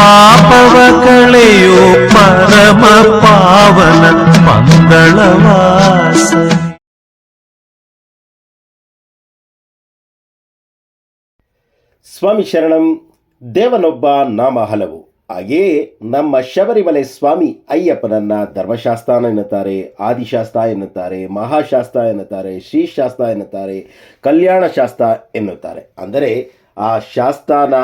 ಪಾಪವ ಕಳೆಯೋ ಪರಮ ಪಾವನ ಮಂಗಳವಾಸ. ಸ್ವಾಮಿ ಶರಣಂ, ದೇವನೊಬ್ಬ ನಾಮ ಹಲವು. ಹಾಗೆಯೇ ನಮ್ಮ ಶಬರಿಮಲೆ ಸ್ವಾಮಿ ಅಯ್ಯಪ್ಪನನ್ನ ಧರ್ಮಶಾಸ್ತ್ರ ಎನ್ನುತ್ತಾರೆ, ಆದಿಶಾಸ್ತ್ರ ಎನ್ನುತ್ತಾರೆ, ಮಹಾಶಾಸ್ತ್ರ ಎನ್ನುತ್ತಾರೆ, ಶ್ರೀಶಾಸ್ತ್ರ ಎನ್ನುತ್ತಾರೆ ಕಲ್ಯಾಣ ಶಾಸ್ತ್ರ ಎನ್ನುತ್ತಾರೆ. ಅಂದರೆ ಆ ಶಾಸ್ತಾನ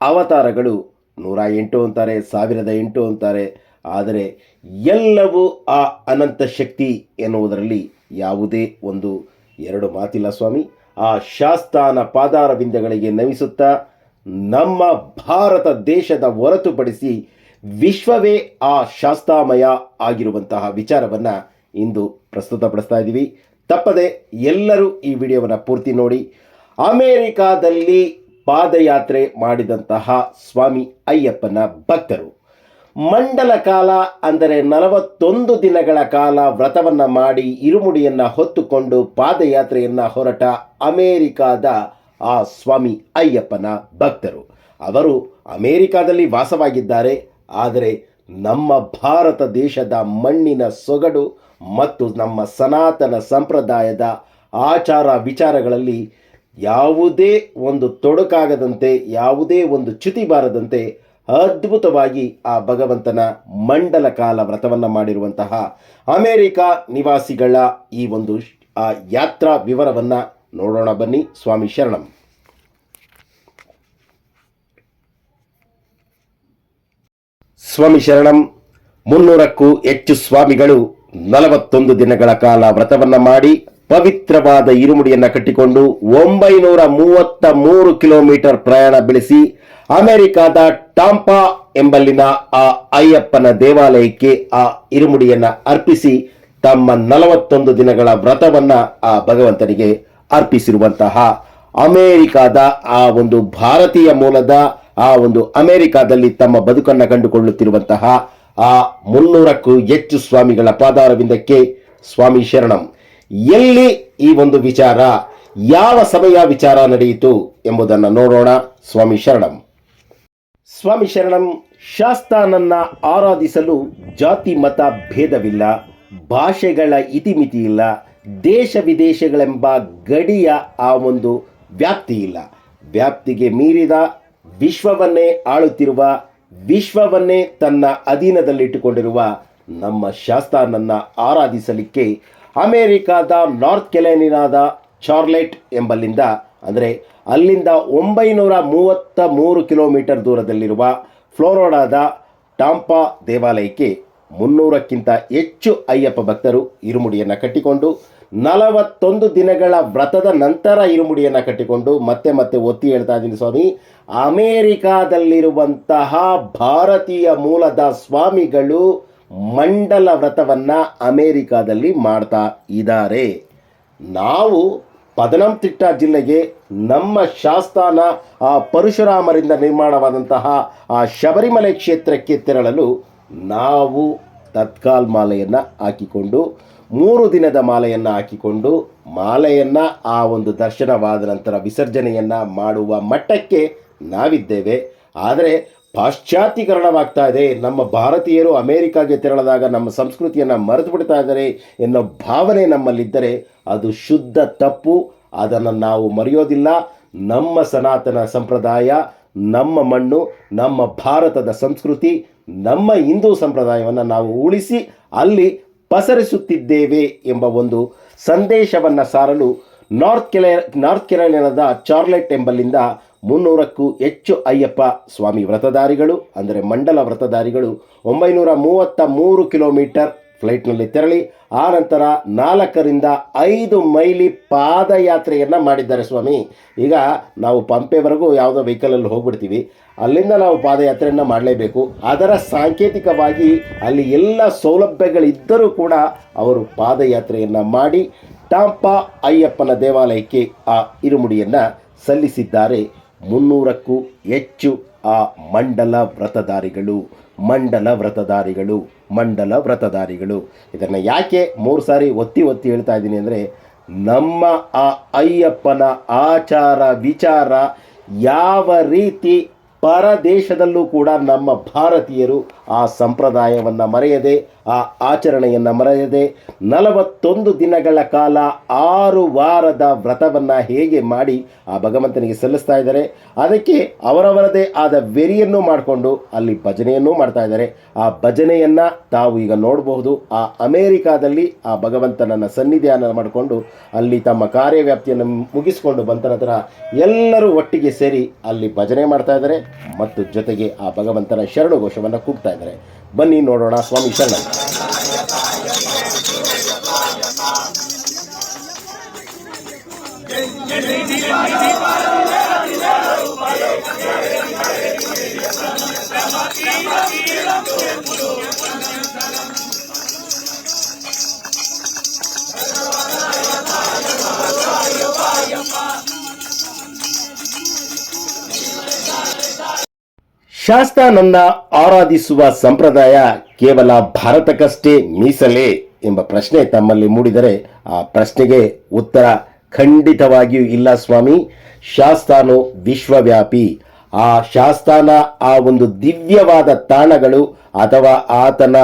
ಅವತಾರಗಳು ನೂರ ಎಂಟು ಅಂತಾರೆ, ಸಾವಿರದ ಎಂಟು ಅಂತಾರೆ. ಆದರೆ ಎಲ್ಲವೂ ಆ ಅನಂತ ಶಕ್ತಿ ಎನ್ನುವುದರಲ್ಲಿ ಯಾವುದೇ ಒಂದು ಎರಡು ಮಾತಿಲ್ಲ ಸ್ವಾಮಿ. ಆ ಶಾಸ್ತಾನ ಪಾದಾರವಿಂದಗಳಿಗೆ ನವಿಸುತ್ತಾ ನಮ್ಮ ಭಾರತ ದೇಶದ ಹೊರತುಪಡಿಸಿ ವಿಶ್ವವೇ ಆ ಶಾಸ್ತಾಮಯ ಆಗಿರುವಂತಹ ವಿಚಾರವನ್ನು ಇಂದು ಪ್ರಸ್ತುತಪಡಿಸ್ತಾ ಇದ್ದೀವಿ. ತಪ್ಪದೆ ಎಲ್ಲರೂ ಈ ವಿಡಿಯೋವನ್ನು ಪೂರ್ತಿ ನೋಡಿ. ಅಮೇರಿಕಾದಲ್ಲಿ ಪಾದಯಾತ್ರೆ ಮಾಡಿದಂತಹ ಸ್ವಾಮಿ ಅಯ್ಯಪ್ಪನ ಭಕ್ತರು. ಮಂಡಲ ಕಾಲ ಅಂದರೆ ನಲವತ್ತೊಂದು ದಿನಗಳ ಕಾಲ ವ್ರತವನ್ನು ಮಾಡಿ ಇರುಮುಡಿಯನ್ನು ಹೊತ್ತುಕೊಂಡು ಪಾದಯಾತ್ರೆಯನ್ನು ಹೊರಟ ಅಮೇರಿಕಾದ ಆ ಸ್ವಾಮಿ ಅಯ್ಯಪ್ಪನ ಭಕ್ತರು. ಅವರು ಅಮೇರಿಕಾದಲ್ಲಿ ವಾಸವಾಗಿದ್ದಾರೆ. ಆದರೆ ನಮ್ಮ ಭಾರತ ದೇಶದ ಮಣ್ಣಿನ ಸೊಗಡು ಮತ್ತು ನಮ್ಮ ಸನಾತನ ಸಂಪ್ರದಾಯದ ಆಚಾರ ವಿಚಾರಗಳಲ್ಲಿ ಯಾವುದೇ ಒಂದು ತೊಡಕಾಗದಂತೆ, ಯಾವುದೇ ಒಂದು ಚ್ಯುತಿ ಬಾರದಂತೆ ಅದ್ಭುತವಾಗಿ ಆ ಭಗವಂತನ ಮಂಡಲ ಕಾಲ ವ್ರತವನ್ನು ಮಾಡಿರುವಂತಹ ಅಮೇರಿಕ ನಿವಾಸಿಗಳ ಈ ಒಂದು ಆ ಯಾತ್ರಾ ವಿವರವನ್ನು ನೋಡೋಣ ಬನ್ನಿ. ಸ್ವಾಮಿ ಶರಣಂ. ಸ್ವಾಮಿ ಶರಣಂ, ಮುನ್ನೂರಕ್ಕೂ ಹೆಚ್ಚು ಸ್ವಾಮಿಗಳು ನಲವತ್ತೊಂದು ದಿನಗಳ ಕಾಲ ವ್ರತವನ್ನು ಮಾಡಿ ಪವಿತ್ರವಾದ ಇರುಮುಡಿಯನ್ನು ಕಟ್ಟಿಕೊಂಡು ಒಂಬೈನೂರ ಮೂವತ್ತ ಮೂರು ಕಿಲೋಮೀಟರ್ ಪ್ರಯಾಣ ಬೆಳೆಸಿ ಅಮೆರಿಕಾದ ಟಾಂಪಾ ಎಂಬಲ್ಲಿನ ಆ ಅಯ್ಯಪ್ಪನ ದೇವಾಲಯಕ್ಕೆ ಆ ಇರುಮುಡಿಯನ್ನು ಅರ್ಪಿಸಿ ತಮ್ಮ ನಲವತ್ತೊಂದು ದಿನಗಳ ವ್ರತವನ್ನ ಆ ಭಗವಂತನಿಗೆ ಅರ್ಪಿಸಿರುವಂತಹ ಅಮೇರಿಕಾದ ಆ ಒಂದು ಭಾರತೀಯ ಮೂಲದ ಆ ಒಂದು ಅಮೆರಿಕಾದಲ್ಲಿ ತಮ್ಮ ಬದುಕನ್ನು ಕಂಡುಕೊಳ್ಳುತ್ತಿರುವಂತಹ ಆ ಮುನ್ನೂರಕ್ಕೂ ಹೆಚ್ಚು ಸ್ವಾಮಿಗಳ ಪಾದಾರವಿಂದಕ್ಕೆ ಸ್ವಾಮಿ ಶರಣಂ. ಎಲ್ಲಿ ಈ ಒಂದು ವಿಚಾರ, ಯಾವ ಸಮಯ ವಿಚಾರ ನಡೆಯಿತು ಎಂಬುದನ್ನು ನೋಡೋಣ. ಸ್ವಾಮಿ ಶರಣಂ. ಸ್ವಾಮಿ ಶರಣಂ, ಶಾಸ್ತಾನನ್ನ ಆರಾಧಿಸಲು ಜಾತಿ ಮತ ಭೇದವಿಲ್ಲ, ಭಾಷೆಗಳ ಇತಿಮಿತಿ ಇಲ್ಲ, ದೇಶ ವಿದೇಶಗಳೆಂಬ ಗಡಿಯ ಆ ಒಂದು ವ್ಯಾಪ್ತಿ ಇಲ್ಲ. ವ್ಯಾಪ್ತಿಗೆ ಮೀರಿದ ವಿಶ್ವವನ್ನೇ ಆಳುತ್ತಿರುವ, ವಿಶ್ವವನ್ನೇ ತನ್ನ ಅಧೀನದಲ್ಲಿಟ್ಟುಕೊಂಡಿರುವ ನಮ್ಮ ಶಾಸ್ತಾನನ್ನ ಆರಾಧಿಸಲಿಕ್ಕೆ ಅಮೇರಿಕಾದ ನಾರ್ತ್ ಕೆಲೆನಿನಾದ ಚಾರ್ಲೆಟ್ ಎಂಬಲ್ಲಿಂದ, ಅಂದರೆ ಅಲ್ಲಿಂದ ಒಂಬೈನೂರ ಮೂವತ್ತ ಮೂರು ಕಿಲೋಮೀಟರ್ ದೂರದಲ್ಲಿರುವ ಫ್ಲೋರೋಡಾದ ಟಾಂಪಾ ದೇವಾಲಯಕ್ಕೆ ಮುನ್ನೂರಕ್ಕಿಂತ ಹೆಚ್ಚು ಅಯ್ಯಪ್ಪ ಭಕ್ತರು ಇರುಮುಡಿಯನ್ನು ಕಟ್ಟಿಕೊಂಡು, ನಲವತ್ತೊಂದು ದಿನಗಳ ವ್ರತದ ನಂತರ ಇರುಮುಡಿಯನ್ನು ಕಟ್ಟಿಕೊಂಡು ಮತ್ತೆ ಮತ್ತೆ ಒತ್ತಿ ಹೇಳ್ತಾ ಇದ್ದೀನಿ ಸ್ವಾಮಿ, ಅಮೇರಿಕಾದಲ್ಲಿರುವಂತಹ ಭಾರತೀಯ ಮೂಲದ ಸ್ವಾಮಿಗಳು ಮಂಡಲ ವ್ರತವನ್ನು ಅಮೇರಿಕಾದಲ್ಲಿ ಮಾಡ್ತಾ ಇದ್ದಾರೆ. ನಾವು ಪದನಂತಿಟ್ಟ ಜಿಲ್ಲೆಗೆ ನಮ್ಮ ಶಾಸ್ತಾನ, ಆ ಪರಶುರಾಮರಿಂದ ನಿರ್ಮಾಣವಾದಂತಹ ಆ ಶಬರಿಮಲೆ ಕ್ಷೇತ್ರಕ್ಕೆ ತೆರಳಲು ನಾವು ತತ್ಕಾಲ್ ಮಾಲೆಯನ್ನು ಹಾಕಿಕೊಂಡು, ಮೂರು ದಿನದ ಮಾಲೆಯನ್ನು ಹಾಕಿಕೊಂಡು, ಮಾಲೆಯನ್ನು ಆ ಒಂದು ದರ್ಶನವಾದ ನಂತರ ವಿಸರ್ಜನೆಯನ್ನು ಮಾಡುವ ಮಟ್ಟಕ್ಕೆ ನಾವಿದ್ದೇವೆ. ಆದರೆ ಪಾಶ್ಚಾತ್ಯೀಕರಣವಾಗ್ತಾ ಇದೆ. ನಮ್ಮ ಭಾರತೀಯರು ಅಮೇರಿಕಾಗೆ ತೆರಳಿದಾಗ ನಮ್ಮ ಸಂಸ್ಕೃತಿಯನ್ನು ಮರೆತು ಬಿಡ್ತಾ ಇದ್ದಾರೆ ಎನ್ನೋ ಭಾವನೆ ನಮ್ಮಲ್ಲಿದ್ದರೆ ಅದು ಶುದ್ಧ ತಪ್ಪು. ಅದನ್ನು ನಾವು ಮರೆಯೋದಿಲ್ಲ. ನಮ್ಮ ಸನಾತನ ಸಂಪ್ರದಾಯ, ನಮ್ಮ ಮಣ್ಣು, ನಮ್ಮ ಭಾರತದ ಸಂಸ್ಕೃತಿ, ನಮ್ಮ ಹಿಂದೂ ಸಂಪ್ರದಾಯವನ್ನು ನಾವು ಉಳಿಸಿ ಅಲ್ಲಿ ಪಸರಿಸುತ್ತಿದ್ದೇವೆ ಎಂಬ ಒಂದು ಸಂದೇಶವನ್ನು ಸಾರಲು ನಾರ್ತ್ ಕೆಲ ನಾರ್ತ್ ಕೆರಳಿನದ ಚಾರ್ಲೆಟ್ ಎಂಬಲ್ಲಿಂದ ಮುನ್ನೂರಕ್ಕೂ ಹೆಚ್ಚು ಅಯ್ಯಪ್ಪ ಸ್ವಾಮಿ ವ್ರತಧಾರಿಗಳು, ಅಂದರೆ ಮಂಡಲ ವ್ರತಧಾರಿಗಳು, ಒಂಬೈನೂರ ಮೂವತ್ತ ಮೂರು ಕಿಲೋಮೀಟರ್ ಫ್ಲೈಟ್ನಲ್ಲಿ ತೆರಳಿ, ಆ ನಂತರ ನಾಲ್ಕರಿಂದ ಐದು ಮೈಲಿ ಪಾದಯಾತ್ರೆಯನ್ನು ಮಾಡಿದ್ದಾರೆ ಸ್ವಾಮಿ. ಈಗ ನಾವು ಪಂಪೆವರೆಗೂ ಯಾವುದೋ ವೆಹಿಕಲಲ್ಲಿ ಹೋಗ್ಬಿಡ್ತೀವಿ. ಅಲ್ಲಿಂದ ನಾವು ಪಾದಯಾತ್ರೆಯನ್ನು ಮಾಡಲೇಬೇಕು. ಅದರ ಸಾಂಕೇತಿಕವಾಗಿ ಅಲ್ಲಿ ಎಲ್ಲ ಸೌಲಭ್ಯಗಳಿದ್ದರೂ ಕೂಡ ಅವರು ಪಾದಯಾತ್ರೆಯನ್ನು ಮಾಡಿ, ಟಾಂಪ ಅಯ್ಯಪ್ಪನ ದೇವಾಲಯಕ್ಕೆ ಆ ಇರುಮುಡಿಯನ್ನು ಸಲ್ಲಿಸಿದ್ದಾರೆ. ಮುನ್ನೂರಕ್ಕೂ ಹೆಚ್ಚು ಆ ಮಂಡಲ ವ್ರತಧಾರಿಗಳು ಮಂಡಲ ವ್ರತಧಾರಿಗಳು ಮಂಡಲ ವ್ರತಧಾರಿಗಳು. ಇದನ್ನು ಯಾಕೆ ಮೂರು ಸಾರಿ ಒತ್ತಿ ಒತ್ತಿ ಹೇಳ್ತಾ ಇದ್ದೀನಿ ಅಂದರೆ, ನಮ್ಮ ಆ ಅಯ್ಯಪ್ಪನ ಆಚಾರ ವಿಚಾರ ಯಾವ ರೀತಿ ಪರದೇಶದಲ್ಲೂ ಕೂಡ ನಮ್ಮ ಭಾರತೀಯರು ಆ ಸಂಪ್ರದಾಯವನ್ನು ಮರೆಯದೆ, ಆ ಆಚರಣೆಯನ್ನು ಮರೆಯದೆ ನಲವತ್ತೊಂದು ದಿನಗಳ ಕಾಲ ಆರು ವಾರದ ವ್ರತವನ್ನು ಹೇಗೆ ಮಾಡಿ ಆ ಭಗವಂತನಿಗೆ ಸಲ್ಲಿಸ್ತಾ ಇದ್ದಾರೆ. ಅದಕ್ಕೆ ಅವರವರದೇ ಆದ ವೆರಿಯನ್ನು ಮಾಡಿಕೊಂಡು ಅಲ್ಲಿ ಭಜನೆಯನ್ನು ಮಾಡ್ತಾ ಇದ್ದಾರೆ. ಆ ಭಜನೆಯನ್ನು ತಾವು ಈಗ ನೋಡಬಹುದು. ಆ ಅಮೇರಿಕಾದಲ್ಲಿ ಆ ಭಗವಂತನನ್ನು ಸನ್ನಿಧಾನ ಮಾಡಿಕೊಂಡು ಅಲ್ಲಿ ತಮ್ಮ ಕಾರ್ಯವ್ಯಾಪ್ತಿಯನ್ನು ಮುಗಿಸಿಕೊಂಡು ಬಂದ ನಂತರ ಎಲ್ಲರೂ ಒಟ್ಟಿಗೆ ಸೇರಿ ಅಲ್ಲಿ ಭಜನೆ ಮಾಡ್ತಾ ಇದ್ದಾರೆ. ಮತ್ತು ಜೊತೆಗೆ ಆ ಭಗವಂತನ ಶರಣು ಘೋಷವನ್ನು ಕೂಗ್ತಾ ಇದ್ದಾರೆ. ಬನ್ನಿ ನೋಡೋಣ ಸ್ವಾಮಿ ಶರಣ. ಶಾಸ್ತಾನನ್ನ ಆರಾಧಿಸುವ ಸಂಪ್ರದಾಯ ಕೇವಲ ಭಾರತಕ್ಕಷ್ಟೇ ಮೀಸಲೇ ಎಂಬ ಪ್ರಶ್ನೆ ತಮ್ಮಲ್ಲಿ ಮೂಡಿದರೆ ಆ ಪ್ರಶ್ನೆಗೆ ಉತ್ತರ ಖಂಡಿತವಾಗಿಯೂ ಇಲ್ಲ ಸ್ವಾಮಿ. ಶಾಸ್ತಾನು ವಿಶ್ವವ್ಯಾಪಿ. ಆ ಶಾಸ್ತಾನ ಆ ಒಂದು ದಿವ್ಯವಾದ ತಾಣಗಳು ಅಥವಾ ಆತನ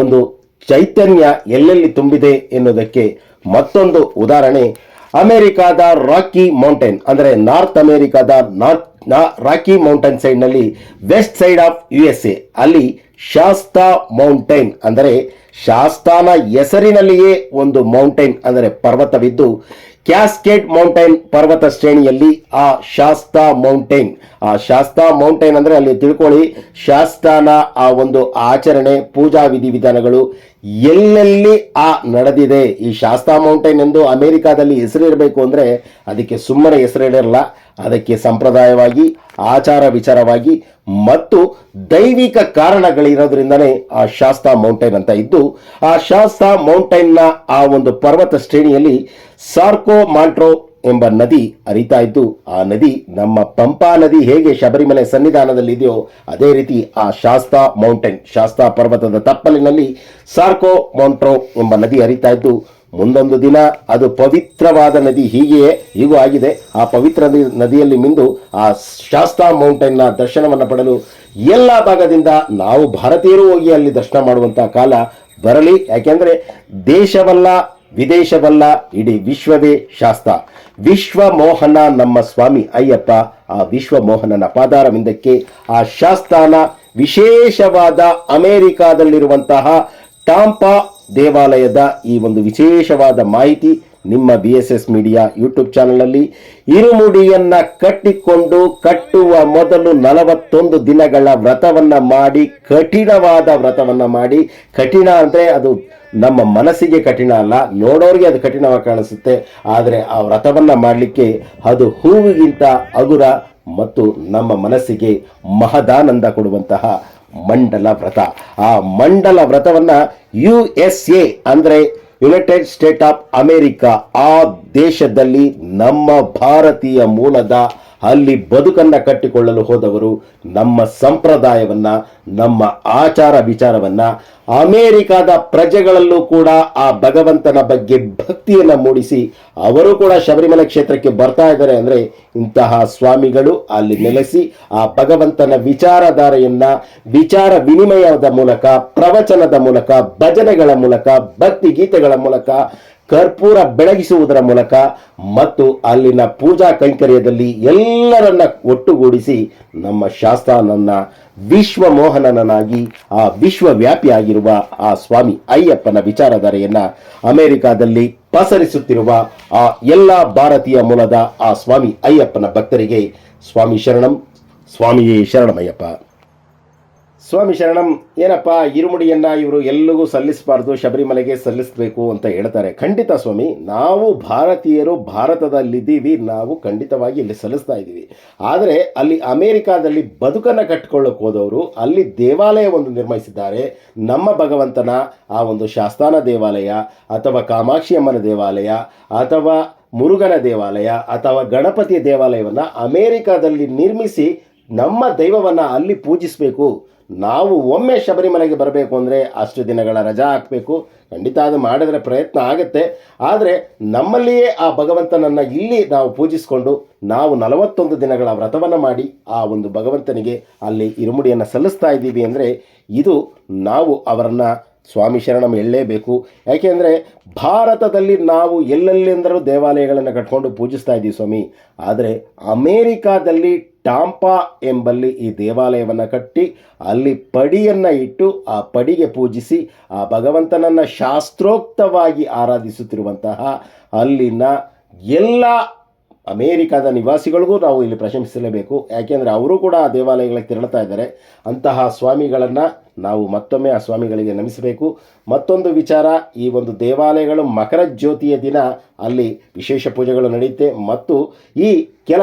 ಒಂದು ಚೈತನ್ಯ ಎಲ್ಲೆಲ್ಲಿ ತುಂಬಿದೆ ಎನ್ನುವುದಕ್ಕೆ ಮತ್ತೊಂದು ಉದಾಹರಣೆ. ಅಮೆರಿಕಾದ ರಾಕಿ ಮೌಂಟೇನ್, ಅಂದರೆ ನಾರ್ತ್ ಅಮೆರಿಕಾದ ನಾರ್ತ್ ನಾ- ರಾಕಿ ಮೌಂಟೇನ್ ಸೈಡ್ನಲ್ಲಿ west side of U S A. ಅಲ್ಲಿ ಶಾಸ್ತಾ ಮೌಂಟೈನ್ ಅಂದರೆ ಶಾಸ್ತಾನ ಹೆಸರಿನಲ್ಲಿಯೇ ಒಂದು ಮೌಂಟೈನ್ ಅಂದರೆ ಪರ್ವತವಿದ್ದು ಕ್ಯಾಸ್ಕೇಡ್ ಮೌಂಟೇನ್ ಪರ್ವತ ಶ್ರೇಣಿಯಲ್ಲಿ ಆ ಶಾಸ್ತಾ ಮೌಂಟೇನ್. ಆ ಶಾಸ್ತಾ ಮೌಂಟೇನ್ ಅಂದರೆ ಅಲ್ಲಿ ತಿಳ್ಕೊಳ್ಳಿ, ಶಾಸ್ತಾನ ಆ ಒಂದು ಆಚರಣೆ, ಪೂಜಾ ವಿಧಿವಿಧಾನಗಳು ಎಲ್ಲೆಲ್ಲಿ ಆ ನಡೆದಿದೆ. ಈ ಶಾಸ್ತಾ ಮೌಂಟೇನ್ ಎಂದು ಅಮೆರಿಕಾದಲ್ಲಿ ಹೆಸರಿರಬೇಕು ಅಂದರೆ ಅದಕ್ಕೆ ಸುಮ್ಮನೆ ಹೆಸರಿಡಲ್ಲ ಅದಕ್ಕೆ ಸಂಪ್ರದಾಯವಾಗಿ, ಆಚಾರ ವಿಚಾರವಾಗಿ ಮತ್ತು ದೈವಿಕ ಕಾರಣಗಳಿರೋದ್ರಿಂದನೇ ಆ ಶಾಸ್ತಾ ಮೌಂಟೇನ್ ಅಂತ ಇದ್ದು, ಆ ಶಾಸ್ತಾ ಮೌಂಟೈನ್ನ ಆ ಒಂದು ಪರ್ವತ ಶ್ರೇಣಿಯಲ್ಲಿ ಸಾರ್ಕೋ ಮಾಂಟ್ರೋ ಎಂಬ ನದಿ ಹರಿತಾ ಇದ್ದು, ಆ ನದಿ ನಮ್ಮ ಪಂಪಾ ನದಿ ಹೇಗೆ ಶಬರಿಮಲೆ ಸನ್ನಿಧಾನದಲ್ಲಿ ಇದೆಯೋ ಅದೇ ರೀತಿ ಆ ಶಾಸ್ತಾ ಮೌಂಟೇನ್, ಶಾಸ್ತಾ ಪರ್ವತದ ತಪ್ಪಲಿನಲ್ಲಿ ಸಾರ್ಕೋ ಮೌಂಟ್ರೋ ಎಂಬ ನದಿ ಹರಿತಾ ಇದ್ದು, ಮುಂದೊಂದು ದಿನ ಅದು ಪವಿತ್ರವಾದ ನದಿ ಹೀಗೆಯೇ ಹೀಗೂ ಆಗಿದೆ. ಆ ಪವಿತ್ರ ನದಿಯಲ್ಲಿ ಮಿಂದು ಆ ಶಾಸ್ತಾ ಮೌಂಟೇನ್ನ ದರ್ಶನವನ್ನು ಪಡೆಯಲು ಎಲ್ಲ ಭಾಗದಿಂದ ನಾವು ಭಾರತೀಯರು ಹೋಗಿ ಅಲ್ಲಿ ದರ್ಶನ ಮಾಡುವಂಥ ಕಾಲ ಬರಲಿ. ಯಾಕೆಂದರೆ ದೇಶವಲ್ಲ ವಿದೇಶವಲ್ಲ, ಇಡೀ ವಿಶ್ವವೇ ಶಾಸ್ತ್ರ ವಿಶ್ವ ಮೋಹನ ನಮ್ಮ ಸ್ವಾಮಿ ಅಯ್ಯಪ್ಪ, ಆ ವಿಶ್ವ ಮೋಹನನ ಪಾದಾರವಿಂದಕ್ಕೆ ಆ ಶಾಸ್ತಾನ ವಿಶೇಷವಾದ ಅಮೆರಿಕಾದಲ್ಲಿರುವಂತಹ ಟಾಂಪಾ ದೇವಾಲಯದ ಈ ಒಂದು ವಿಶೇಷವಾದ ಮಾಹಿತಿ ನಿಮ್ಮ B S S media YouTube ಚಾನಲ್ನಲ್ಲಿ ಇರುಮುಡಿಯನ್ನ ಕಟ್ಟಿಕೊಂಡು ಕಟ್ಟುವ ಮೊದಲು ನಲವತ್ತೊಂದು ದಿನಗಳ ವ್ರತವನ್ನ ಮಾಡಿ, ಕಠಿಣವಾದ ವ್ರತವನ್ನ ಮಾಡಿ. ಕಠಿಣ ಅಂದರೆ ಅದು ನಮ್ಮ ಮನಸ್ಸಿಗೆ ಕಠಿಣ ಅಲ್ಲ, ನೋಡೋರಿಗೆ ಅದು ಕಠಿಣವಾಗಿ ಕಾಣಿಸುತ್ತೆ. ಆದರೆ ಆ ವ್ರತವನ್ನು ಮಾಡಲಿಕ್ಕೆ ಅದು ಹೂವಿಗಿಂತ ಅಗುರ ಮತ್ತು ನಮ್ಮ ಮನಸ್ಸಿಗೆ ಮಹದಾನಂದ ಕೊಡುವಂತಹ ಮಂಡಲ ವ್ರತ. ಆ ಮಂಡಲ ವ್ರತವನ್ನು ಯು ಎಸ್ ಎ ಅಂದರೆ ಯುನೈಟೆಡ್ ಸ್ಟೇಟ್ ಆಫ್ ಅಮೇರಿಕಾ ಆ ದೇಶದಲ್ಲಿ ನಮ್ಮ ಭಾರತೀಯ ಮೂಲದ ಅಲ್ಲಿ ಬದುಕನ್ನು ಕಟ್ಟಿಕೊಳ್ಳಲು ಹೋದವರು ನಮ್ಮ ಸಂಪ್ರದಾಯವನ್ನ, ನಮ್ಮ ಆಚಾರ ವಿಚಾರವನ್ನ, ಅಮೇರಿಕಾದ ಪ್ರಜೆಗಳಲ್ಲೂ ಕೂಡ ಆ ಭಗವಂತನ ಬಗ್ಗೆ ಭಕ್ತಿಯನ್ನ ಮೂಡಿಸಿ ಅವರು ಕೂಡ ಶಬರಿಮಲೆ ಕ್ಷೇತ್ರಕ್ಕೆ ಬರ್ತಾ ಇದ್ದಾರೆ ಅಂದ್ರೆ ಇಂತಹ ಸ್ವಾಮಿಗಳು ಅಲ್ಲಿ ನೆಲೆಸಿ ಆ ಭಗವಂತನ ವಿಚಾರಧಾರೆಯನ್ನ, ವಿಚಾರ ವಿನಿಮಯದ ಮೂಲಕ, ಪ್ರವಚನದ ಮೂಲಕ, ಭಜನೆಗಳ ಮೂಲಕ, ಭಕ್ತಿ ಗೀತೆಗಳ ಮೂಲಕ ಕರ್ಪೂರ ಬೆಳಗಿಸುವುದರ ಮೂಲಕ ಮತ್ತು ಅಲ್ಲಿನ ಪೂಜಾ ಕೈಂಕರ್ಯದಲ್ಲಿ ಎಲ್ಲರನ್ನ ಒಟ್ಟುಗೂಡಿಸಿ ನಮ್ಮ ಶಾಸ್ತಾನನ್ನ ವಿಶ್ವ ಮೋಹನನಾಗಿ ಆ ವಿಶ್ವವ್ಯಾಪಿಯಾಗಿರುವ ಆ ಸ್ವಾಮಿ ಅಯ್ಯಪ್ಪನ ವಿಚಾರಧಾರೆಯನ್ನ ಅಮೆರಿಕಾದಲ್ಲಿ ಪಸರಿಸುತ್ತಿರುವ ಆ ಎಲ್ಲ ಭಾರತೀಯ ಮೂಲದ ಆ ಸ್ವಾಮಿ ಅಯ್ಯಪ್ಪನ ಭಕ್ತರಿಗೆ ಸ್ವಾಮಿ ಶರಣಂ, ಸ್ವಾಮಿಯೇ ಶರಣಮಯ್ಯಪ್ಪ. ಸ್ವಾಮಿ ಶರಣಂ, ಏನಪ್ಪ, ಇರುಮುಡಿಯನ್ನು ಇವರು ಎಲ್ಲಿಗೂ ಸಲ್ಲಿಸಬಾರ್ದು, ಶಬರಿಮಲೆಗೆ ಸಲ್ಲಿಸಬೇಕು ಅಂತ ಹೇಳ್ತಾರೆ. ಖಂಡಿತ ಸ್ವಾಮಿ, ನಾವು ಭಾರತೀಯರು ಭಾರತದಲ್ಲಿದ್ದೀವಿ, ನಾವು ಖಂಡಿತವಾಗಿ ಇಲ್ಲಿ ಸಲ್ಲಿಸ್ತಾ ಇದ್ದೀವಿ. ಆದರೆ ಅಲ್ಲಿ ಅಮೇರಿಕಾದಲ್ಲಿ ಬದುಕನ್ನು ಕಟ್ಟಿಕೊಳ್ಳೋಕೆ ಹೋದವರು, ಅಲ್ಲಿ ದೇವಾಲಯ ಒಂದು ನಿರ್ಮಿಸಿದ್ದಾರೆ. ನಮ್ಮ ಭಗವಂತನ ಆ ಒಂದು ಶಾಸ್ತಾನ ದೇವಾಲಯ, ಅಥವಾ ಕಾಮಾಕ್ಷಿ ಅಮ್ಮನ ದೇವಾಲಯ, ಅಥವಾ ಮುರುಗನ ದೇವಾಲಯ, ಅಥವಾ ಗಣಪತಿಯ ದೇವಾಲಯವನ್ನು ಅಮೇರಿಕಾದಲ್ಲಿ ನಿರ್ಮಿಸಿ ನಮ್ಮ ದೈವವನ್ನು ಅಲ್ಲಿ ಪೂಜಿಸಬೇಕು. ನಾವು ಒಮ್ಮೆ ಶಬರಿಮಲೆಗೆ ಬರಬೇಕು ಅಂದರೆ ಅಷ್ಟು ದಿನಗಳ ರಜಾ ಹಾಕಬೇಕು. ಖಂಡಿತ ಅದು ಮಾಡಿದ್ರೆ ಪ್ರಯತ್ನ ಆಗುತ್ತೆ. ಆದರೆ ನಮ್ಮಲ್ಲಿಯೇ ಆ ಭಗವಂತನನ್ನು ಇಲ್ಲಿ ನಾವು ಪೂಜಿಸಿಕೊಂಡು ನಾವು ನಲವತ್ತೊಂದು ದಿನಗಳ ವ್ರತವನ್ನು ಮಾಡಿ ಆ ಒಂದು ಭಗವಂತನಿಗೆ ಅಲ್ಲಿ ಇರುಮುಡಿಯನ್ನು ಸಲ್ಲಿಸ್ತಾ ಇದ್ದೀವಿ ಅಂದರೆ ಇದು ನಾವು ಅವರನ್ನು ಸ್ವಾಮಿ ಶರಣಂ ಎಳ್ಳೇಬೇಕು. ಯಾಕೆಂದರೆ ಭಾರತದಲ್ಲಿ ನಾವು ಎಲ್ಲೆಲ್ಲೆಂದರೂ ದೇವಾಲಯಗಳನ್ನು ಕಟ್ಕೊಂಡು ಪೂಜಿಸ್ತಾ ಇದ್ದೀವಿ ಸ್ವಾಮಿ. ಆದರೆ ಅಮೇರಿಕಾದಲ್ಲಿ ಟಾಂಪಾ ಎಂಬಲ್ಲಿ ಈ ದೇವಾಲಯವನ್ನು ಕಟ್ಟಿ ಅಲ್ಲಿ ಪಡಿಯನ್ನು ಇಟ್ಟು ಆ ಪಡಿಗೆ ಪೂಜಿಸಿ ಆ ಭಗವಂತನನ್ನು ಶಾಸ್ತ್ರೋಕ್ತವಾಗಿ ಆರಾಧಿಸುತ್ತಿರುವಂತಹ ಅಲ್ಲಿನ ಎಲ್ಲ ಅಮೇರಿಕಾದ ನಿವಾಸಿಗಳಿಗೂ ನಾವು ಇಲ್ಲಿ ಪ್ರಶಂಸಿಸಲೇಬೇಕು. ಯಾಕೆಂದರೆ ಅವರು ಕೂಡ ಆ ದೇವಾಲಯಗಳಿಗೆ ತೆರಳುತ್ತಾ ಇದ್ದಾರೆ. ಅಂತಹ ಸ್ವಾಮಿಗಳನ್ನು ನಾವು ಮತ್ತೊಮ್ಮೆ ಆ ಸ್ವಾಮಿಗಳಿಗೆ ನಮಿಸಬೇಕು. ಮತ್ತೊಂದು ವಿಚಾರ, ಈ ಒಂದು ದೇವಾಲಯಗಳು ಮಕರ ಜ್ಯೋತಿಯ ದಿನ, ಅಲ್ಲಿ ವಿಶೇಷ ಪೂಜೆಗಳು ನಡೆಯುತ್ತೆ. ಮತ್ತು ಈ ಕೆಲ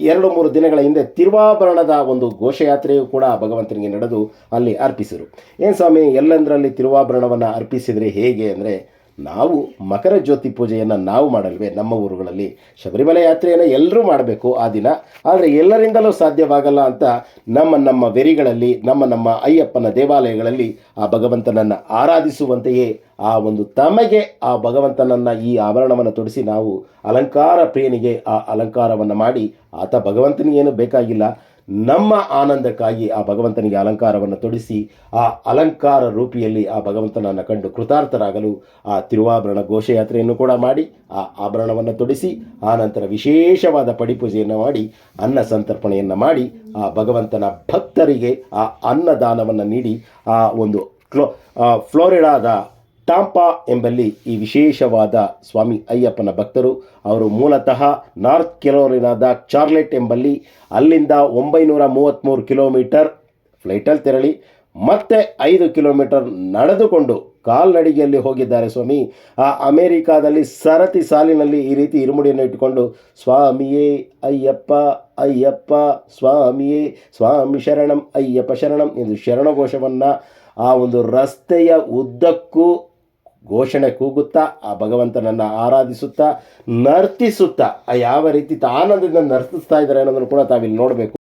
ಎರಡು ಮೂರು ದಿನಗಳ ಹಿಂದೆ ತಿರುವಾಭರಣದ ಒಂದು ಘೋಷಯಾತ್ರೆಯು ಕೂಡ ಭಗವಂತನಿಗೆ ನಡೆದು ಅಲ್ಲಿ ಅರ್ಪಿಸಿದರು ಏನು ಸ್ವಾಮಿ, ಎಲ್ಲಂದರಲ್ಲಿ ತಿರುವಾಭರಣವನ್ನು ಅರ್ಪಿಸಿದರೆ ಹೇಗೆ ಅಂದರೆ ನಾವು ಮಕರ ಜ್ಯೋತಿ ಪೂಜೆಯನ್ನು ನಾವು ಮಾಡಲ್ವೇ ನಮ್ಮ ಊರುಗಳಲ್ಲಿ. ಶಬರಿಮಲೆ ಯಾತ್ರೆಯನ್ನು ಎಲ್ಲರೂ ಮಾಡಬೇಕು ಆ ದಿನ. ಆದರೆ ಎಲ್ಲರಿಂದಲೂ ಸಾಧ್ಯವಾಗಲ್ಲ ಅಂತ ನಮ್ಮ ನಮ್ಮ ವೆರಿಗಳಲ್ಲಿ, ನಮ್ಮ ನಮ್ಮ ಅಯ್ಯಪ್ಪನ ದೇವಾಲಯಗಳಲ್ಲಿ ಆ ಭಗವಂತನನ್ನು ಆರಾಧಿಸುವಂತೆಯೇ ಆ ಒಂದು ತಮಗೆ ಆ ಭಗವಂತನನ್ನು ಈ ಆಭರಣವನ್ನು ತೊಡಿಸಿ ನಾವು ಅಲಂಕಾರ ಪ್ರೇಣಿಗೆ ಆ ಅಲಂಕಾರವನ್ನು ಮಾಡಿ ಆತ ಭಗವಂತನಿಗೇನು ಬೇಕಾಗಿಲ್ಲ. ನಮ್ಮ ಆನಂದಕ್ಕಾಗಿ ಆ ಭಗವಂತನಿಗೆ ಅಲಂಕಾರವನ್ನು ತೊಡಿಸಿ, ಆ ಅಲಂಕಾರ ರೂಪಿಯಲ್ಲಿ ಆ ಭಗವಂತನನ್ನು ಕಂಡು ಕೃತಾರ್ಥರಾಗಲು ಆ ತಿರುವಾಭರಣ ಘೋಷಯಾತ್ರೆಯನ್ನು ಕೂಡ ಮಾಡಿ, ಆ ಆಭರಣವನ್ನು ತೊಡಿಸಿ, ಆ ನಂತರ ವಿಶೇಷವಾದ ಪಡಿಪೂಜೆಯನ್ನು ಮಾಡಿ, ಅನ್ನ ಸಂತರ್ಪಣೆಯನ್ನು ಮಾಡಿ, ಆ ಭಗವಂತನ ಭಕ್ತರಿಗೆ ಆ ಅನ್ನದಾನವನ್ನು ನೀಡಿ, ಆ ಒಂದು ಕ್ಲೋ ಫ್ಲೋರಿಡಾದ ಟಾಂಪಾ ಎಂಬಲ್ಲಿ ಈ ವಿಶೇಷವಾದ ಸ್ವಾಮಿ ಅಯ್ಯಪ್ಪನ ಭಕ್ತರು, ಅವರು ಮೂಲತಃ ನಾರ್ತ್ ಕೆರೋಲಿನಾದ ಚಾರ್ಲೆಟ್ ಎಂಬಲ್ಲಿ ಅಲ್ಲಿಂದ ಒಂಬೈನೂರ ಮೂವತ್ತ್ಮೂರು ಕಿಲೋಮೀಟರ್ ಫ್ಲೈಟಲ್ಲಿ ತೆರಳಿ ಮತ್ತೆ ಐದು ಕಿಲೋಮೀಟರ್ ನಡೆದುಕೊಂಡು ಕಾಲ್ನಡಿಗೆಯಲ್ಲಿ ಹೋಗಿದ್ದಾರೆ ಸ್ವಾಮಿ. ಆ ಅಮೇರಿಕಾದಲ್ಲಿ ಸರತಿ ಸಾಲಿನಲ್ಲಿ ಈ ರೀತಿ ಇರುಮುಡಿಯನ್ನು ಇಟ್ಟುಕೊಂಡು, ಸ್ವಾಮಿಯೇ ಅಯ್ಯಪ್ಪ ಅಯ್ಯಪ್ಪ, ಸ್ವಾಮಿಯೇ, ಸ್ವಾಮಿ ಶರಣಂ, ಅಯ್ಯಪ್ಪ ಶರಣಂ ಎಂದು ಶರಣಘೋಷವನ್ನು ಆ ಒಂದು ರಸ್ತೆಯ ಉದ್ದಕ್ಕೂ ಘೋಷಣೆ ಕೂಗುತ್ತಾ, ಆ ಭಗವಂತನನ್ನು ಆರಾಧಿಸುತ್ತಾ, ನರ್ತಿಸುತ್ತಾ, ಆ ಯಾವ ರೀತಿ ಆನಂದದಿಂದ ನರ್ತಿಸ್ತಾ ಇದ್ದಾರೆ ಅನ್ನೋದನ್ನು ಕೂಡ ತಾವಿಲ್ಲಿ ನೋಡಬೇಕು.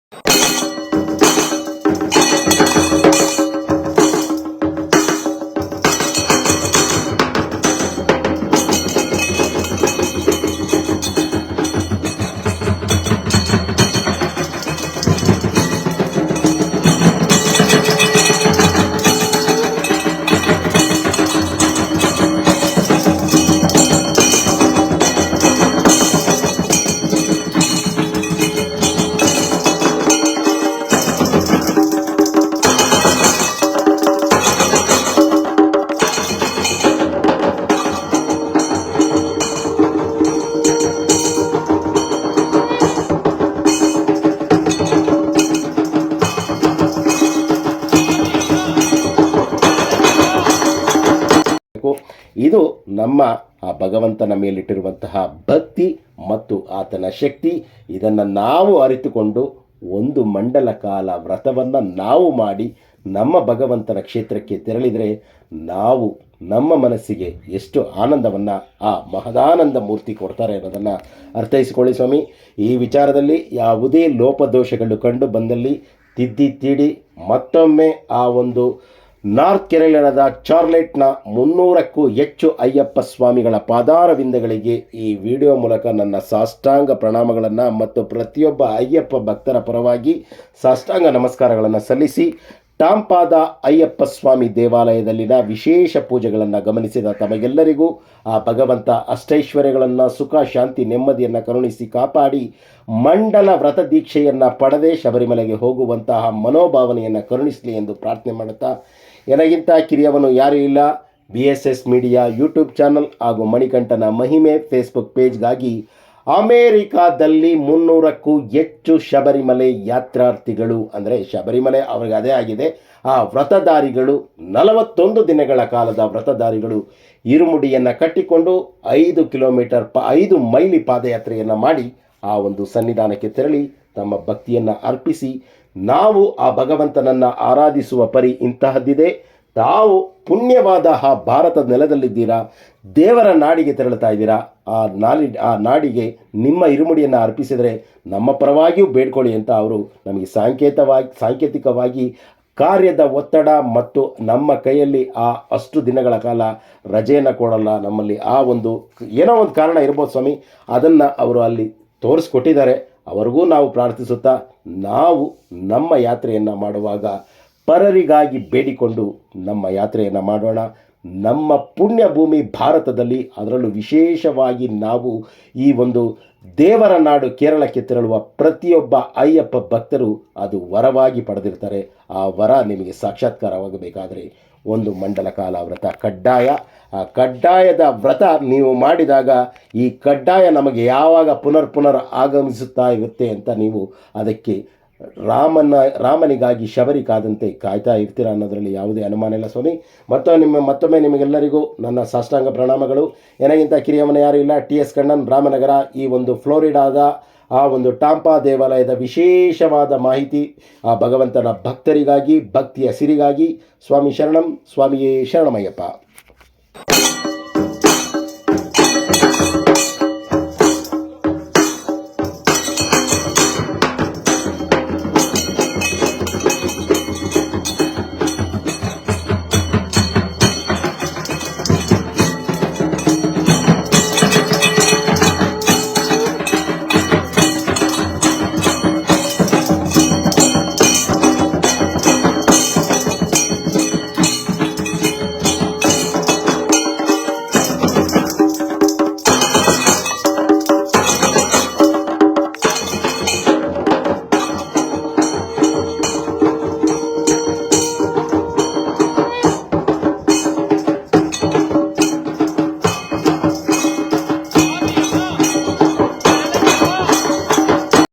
ಇದು ನಮ್ಮ, ಆ ಭಗವಂತನ ಮೇಲಿಟ್ಟಿರುವಂತಹ ಭಕ್ತಿ ಮತ್ತು ಆತನ ಶಕ್ತಿ. ಇದನ್ನು ನಾವು ಅರಿತುಕೊಂಡು ಒಂದು ಮಂಡಲ ಕಾಲ ವ್ರತವನ್ನು ನಾವು ಮಾಡಿ ನಮ್ಮ ಭಗವಂತನ ಕ್ಷೇತ್ರಕ್ಕೆ ತೆರಳಿದರೆ ನಾವು ನಮ್ಮ ಮನಸ್ಸಿಗೆ ಎಷ್ಟು ಆನಂದವನ್ನು, ಆ ಮಹದಾನಂದ ಮೂರ್ತಿ ಕೊಡ್ತಾರೆ ಅನ್ನೋದನ್ನು ಅರ್ಥೈಸಿಕೊಳ್ಳಿ ಸ್ವಾಮಿ. ಈ ವಿಚಾರದಲ್ಲಿ ಯಾವುದೇ ಲೋಪದೋಷಗಳು ಕಂಡು ಬಂದಲ್ಲಿ ತಿದ್ದಿ ತೀಡಿ ಮತ್ತೊಮ್ಮೆ ಆ ಒಂದು ನಾರ್ತ್ ಕೆರಳಿನಾದ ಚಾರ್ಲೆಟ್ನ ಮುನ್ನೂರಕ್ಕೂ ಹೆಚ್ಚು ಅಯ್ಯಪ್ಪ ಸ್ವಾಮಿಗಳ ಪಾದಾರವಿಂದಗಳಿಗೆ ಈ ವಿಡಿಯೋ ಮೂಲಕ ನನ್ನ ಸಾಷ್ಟಾಂಗ ಪ್ರಣಾಮಗಳನ್ನು ಮತ್ತು ಪ್ರತಿಯೊಬ್ಬ ಅಯ್ಯಪ್ಪ ಭಕ್ತರ ಪರವಾಗಿ ಸಾಷ್ಟಾಂಗ ನಮಸ್ಕಾರಗಳನ್ನು ಸಲ್ಲಿಸಿ ಟಾಂಪಾದ ಅಯ್ಯಪ್ಪ ಸ್ವಾಮಿ ದೇವಾಲಯದಲ್ಲಿನ ವಿಶೇಷ ಪೂಜೆಗಳನ್ನು ಗಮನಿಸಿದ ತಮಗೆಲ್ಲರಿಗೂ ಆ ಭಗವಂತ ಅಷ್ಟೈಶ್ವರ್ಯಗಳನ್ನು, ಸುಖ, ಶಾಂತಿ, ನೆಮ್ಮದಿಯನ್ನು ಕರುಣಿಸಿ ಕಾಪಾಡಿ ಮಂಡಲ ವ್ರತ ದೀಕ್ಷೆಯನ್ನು ಪಡೆದೇ ಶಬರಿಮಲೆಗೆ ಹೋಗುವಂತಹ ಮನೋಭಾವನೆಯನ್ನು ಕರುಣಿಸಲಿ ಎಂದು ಪ್ರಾರ್ಥನೆ ಮಾಡುತ್ತಾ ನನಗಿಂತ ಕಿರಿಯವನು ಯಾರೂ ಇಲ್ಲ. B S S media YouTube channel ಹಾಗೂ ಮಣಿಕಂಠನ ಮಹಿಮೆ ಫೇಸ್ಬುಕ್ ಪೇಜ್ಗಾಗಿ ಅಮೇರಿಕಾದಲ್ಲಿ ಮುನ್ನೂರಕ್ಕೂ ಹೆಚ್ಚು ಶಬರಿಮಲೆ ಯಾತ್ರಾರ್ಥಿಗಳು, ಅಂದರೆ ಶಬರಿಮಲೆ ಅವ್ರಿಗೆ ಅದೇ ಆಗಿದೆ, ಆ ವ್ರತಧಾರಿಗಳು ನಲವತ್ತೊಂದು ದಿನಗಳ ಕಾಲದ ವ್ರತಧಾರಿಗಳು ಇರುಮುಡಿಯನ್ನು ಕಟ್ಟಿಕೊಂಡು ಐದು ಕಿಲೋಮೀಟರ್ ಪ, ಐದು ಮೈಲಿ ಪಾದಯಾತ್ರೆಯನ್ನು ಮಾಡಿ ಆ ಒಂದು ಸನ್ನಿಧಾನಕ್ಕೆ ತೆರಳಿ ತಮ್ಮ ಭಕ್ತಿಯನ್ನು ಅರ್ಪಿಸಿ ನಾವು ಆ ಭಗವಂತನನ್ನು ಆರಾಧಿಸುವ ಪರಿ ಇಂತಹದ್ದಿದೆ. ತಾವು ಪುಣ್ಯವಾದ ಆ ಭಾರತದ ನೆಲದಲ್ಲಿದ್ದೀರಾ? ದೇವರ ನಾಡಿಗೆ ತೆರಳುತ್ತಾ ಇದ್ದೀರಾ? ಆ ನಾಡಿ ಆ ನಾಡಿಗೆ ನಿಮ್ಮ ಇರುಮುಡಿಯನ್ನು ಅರ್ಪಿಸಿದರೆ ನಮ್ಮ ಪರವಾಗಿಯೂ ಬೇಡ್ಕೊಳ್ಳಿ ಅಂತ ಅವರು ನಮಗೆ ಸಾಂಕೇತವಾಗಿ, ಸಾಂಕೇತಿಕವಾಗಿ ಕಾರ್ಯದ ಒತ್ತಡ ಮತ್ತು ನಮ್ಮ ಕೈಯಲ್ಲಿ ಆ ಅಷ್ಟು ದಿನಗಳ ಕಾಲ ರಜೆಯನ್ನು ಕೊಡಲ್ಲ. ನಮ್ಮಲ್ಲಿ ಆ ಒಂದು, ಏನೋ ಒಂದು ಕಾರಣ ಇರ್ಬೋದು ಸ್ವಾಮಿ. ಅದನ್ನು ಅವರು ಅಲ್ಲಿ ತೋರಿಸ್ಕೊಟ್ಟಿದ್ದಾರೆ. ಅವರಿಗೂ ನಾವು ಪ್ರಾರ್ಥಿಸುತ್ತಾ ನಾವು ನಮ್ಮ ಯಾತ್ರೆಯನ್ನು ಮಾಡುವಾಗ ಪರರಿಗಾಗಿ ಬೇಡಿಕೊಂಡು ನಮ್ಮ ಯಾತ್ರೆಯನ್ನು ಮಾಡೋಣ. ನಮ್ಮ ಪುಣ್ಯ ಭೂಮಿ ಭಾರತದಲ್ಲಿ ಅದರಲ್ಲೂ ವಿಶೇಷವಾಗಿ ನಾವು ಈ ಒಂದು ದೇವರ ನಾಡು ಕೇರಳಕ್ಕೆ ತೆರಳುವ ಪ್ರತಿಯೊಬ್ಬ ಅಯ್ಯಪ್ಪ ಭಕ್ತರು ಅದು ವರವಾಗಿ ಪಡೆದಿರ್ತಾರೆ. ಆ ವರ ನಿಮಗೆ ಸಾಕ್ಷಾತ್ಕಾರವಾಗಬೇಕಾದರೆ ಒಂದು ಮಂಡಲ ಕಾಲ ವ್ರತ ಕಡ್ಡಾಯ. ಆ ಕಡ್ಡಾಯದ ವ್ರತ ನೀವು ಮಾಡಿದಾಗ ಈ ಕಡ್ಡಾಯ ನಮಗೆ ಯಾವಾಗ ಪುನರ್ ಪುನರ್ ಆಗಮಿಸುತ್ತಾ ಇರುತ್ತೆ ಅಂತ ನೀವು ಅದಕ್ಕೆ ರಾಮನ, ರಾಮನಿಗಾಗಿ ಶಬರಿ ಕಾದಂತೆ ಕಾಯ್ತಾ ಇರ್ತೀರ ಅನ್ನೋದರಲ್ಲಿ ಯಾವುದೇ ಅನುಮಾನ ಇಲ್ಲ ಸ್ವಾಮಿ. ಮತ್ತು ನಿಮ್ಮ, ಮತ್ತೊಮ್ಮೆ ನಿಮಗೆಲ್ಲರಿಗೂ ನನ್ನ ಸಾಷ್ಟಾಂಗ ಪ್ರಣಾಮಗಳು. ಏನಾಗಿಂತ ಕಿರಿಯಮ್ಮನ ಯಾರೂ ಇಲ್ಲ. ಟಿ ಎಸ್ ಕಣ್ಣನ್, ರಾಮನಗರ, ಈ ಒಂದು ಫ್ಲೋರಿಡಾದ ಆ ಒಂದು ಟಾಂಪಾ ದೇವಾಲಯದ ವಿಶೇಷವಾದ ಮಾಹಿತಿ, ಆ ಭಗವಂತನ ಭಕ್ತರಿಗಾಗಿ, ಭಕ್ತಿಯ ಸಿರಿಗಾಗಿ, ಸ್ವಾಮಿ ಶರಣಂ, ಸ್ವಾಮಿಯೇ ಶರಣಮಯ್ಯಪ್ಪ.